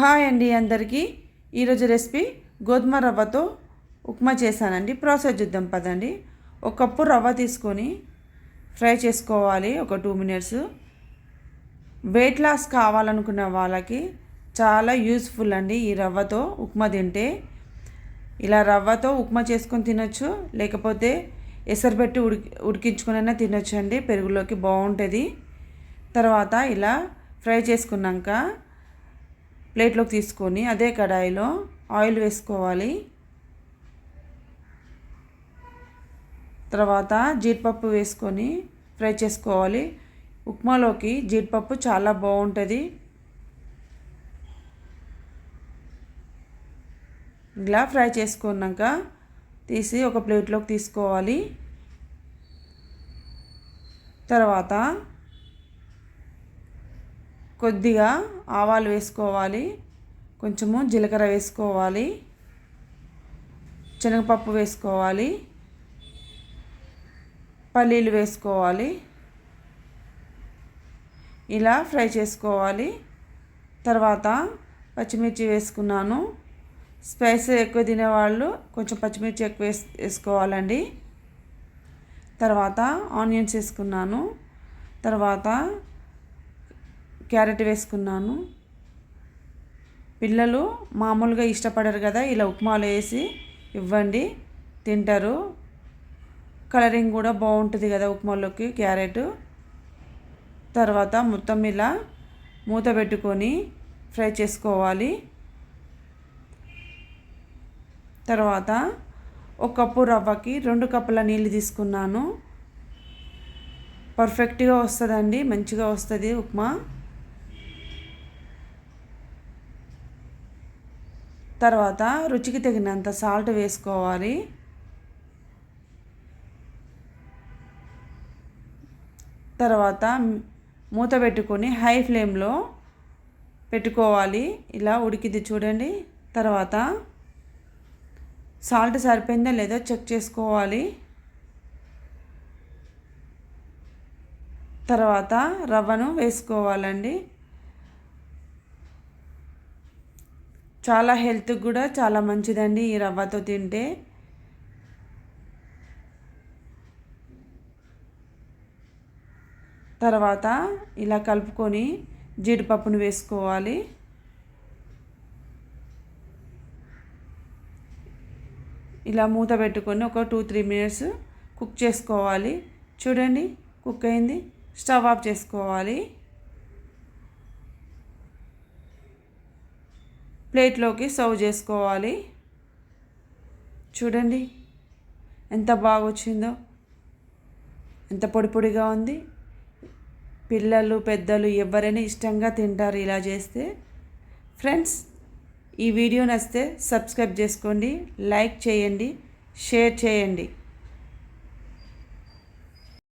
Hi అండి అందరికీ. ఈరోజు రెసిపీ గోధుమ రవ్వతో ఉప్మా చేశానండి. ప్రాసెస్ చూద్దాం పదండి. ఒక కప్పు రవ్వ తీసుకొని ఫ్రై చేసుకోవాలి ఒక టూ మినిట్స్. వెయిట్ లాస్ కావాలనుకున్న వాళ్ళకి చాలా యూస్ఫుల్ అండి ఈ రవ్వతో ఉప్మా తింటే. ఇలా రవ్వతో ఉప్మా చేసుకొని తినొచ్చు లేకపోతే ఎసరుపెట్టి ఉడికి ఉడికించుకునైనా తినొచ్చు అండి పెరుగులోకి బాగుంటుంది. తర్వాత ఇలా ఫ్రై చేసుకున్నాక ప్లేట్లోకి తీసుకొని అదే కడాయిలో ఆయిల్ వేసుకోవాలి. తర్వాత జీడిపప్పు వేసుకొని ఫ్రై చేసుకోవాలి. ఉప్మాలోకి జీడిపప్పు చాలా బాగుంటుంది. ఇలా ఫ్రై చేసుకున్నాక తీసి ఒక ప్లేట్లోకి తీసుకోవాలి. తర్వాత కొద్దిగా ఆవాలు వేసుకోవాలి. కొంచెము జీలకర్ర వేసుకోవాలి. శనగపప్పు వేసుకోవాలి. పల్లీలు వేసుకోవాలి. ఇలా ఫ్రై చేసుకోవాలి. తర్వాత పచ్చిమిర్చి వేసుకున్నాను. స్పైస్ ఎక్కువ తినేవాళ్ళు కొంచెం పచ్చిమిర్చి ఎక్కువ వేస్ వేసుకోవాలండి. తర్వాత ఆనియన్స్ వేసుకున్నాను. తర్వాత క్యారెట్ వేసుకున్నాను. పిల్లలు మామూలుగా ఇష్టపడరు కదా ఇలా ఉప్మాలో వేసి ఇవ్వండి తింటారు. కలరింగ్ కూడా బాగుంటుంది కదా ఉప్మాలోకి క్యారెట్. తర్వాత మొత్తం ఇలా మూత పెట్టుకొని ఫ్రై చేసుకోవాలి. తర్వాత ఒక కప్పు రవ్వకి రెండు కప్పుల నీళ్ళు తీసుకున్నాను. పర్ఫెక్ట్గా వస్తుందండి మంచిగా వస్తుంది ఉప్మా. తర్వాత రుచికి తగినంత సాల్ట్ వేసుకోవాలి. తర్వాత మూత పెట్టుకొని హై ఫ్లేమ్లో పెట్టుకోవాలి. ఇలా ఉడికింది చూడండి. తర్వాత సాల్ట్ సరిపోయిందా లేదో చెక్ చేసుకోవాలి. తర్వాత రవ్వను వేసుకోవాలండి. చాలా హెల్త్కి కూడా చాలా మంచిదండి ఈ రవ్వతో తింటే. తర్వాత ఇలా కలుపుకొని జీడిపప్పును వేసుకోవాలి. ఇలా మూత పెట్టుకొని ఒక టూ త్రీ మినిట్స్ కుక్ చేసుకోవాలి. చూడండి కుక్ అయింది. స్టవ్ ఆఫ్ చేసుకోవాలి. ప్లేట్లోకి సర్వ్ చేసుకోవాలి. చూడండి ఎంత బాగా వచ్చిందో ఎంత పొడి పొడిగా ఉంది. పిల్లలు పెద్దలు ఎవరైనా ఇష్టంగా తింటారు ఇలా చేస్తే. ఫ్రెండ్స్ ఈ వీడియో నచ్చితే సబ్స్క్రైబ్ చేసుకోండి లైక్ చేయండి షేర్ చేయండి.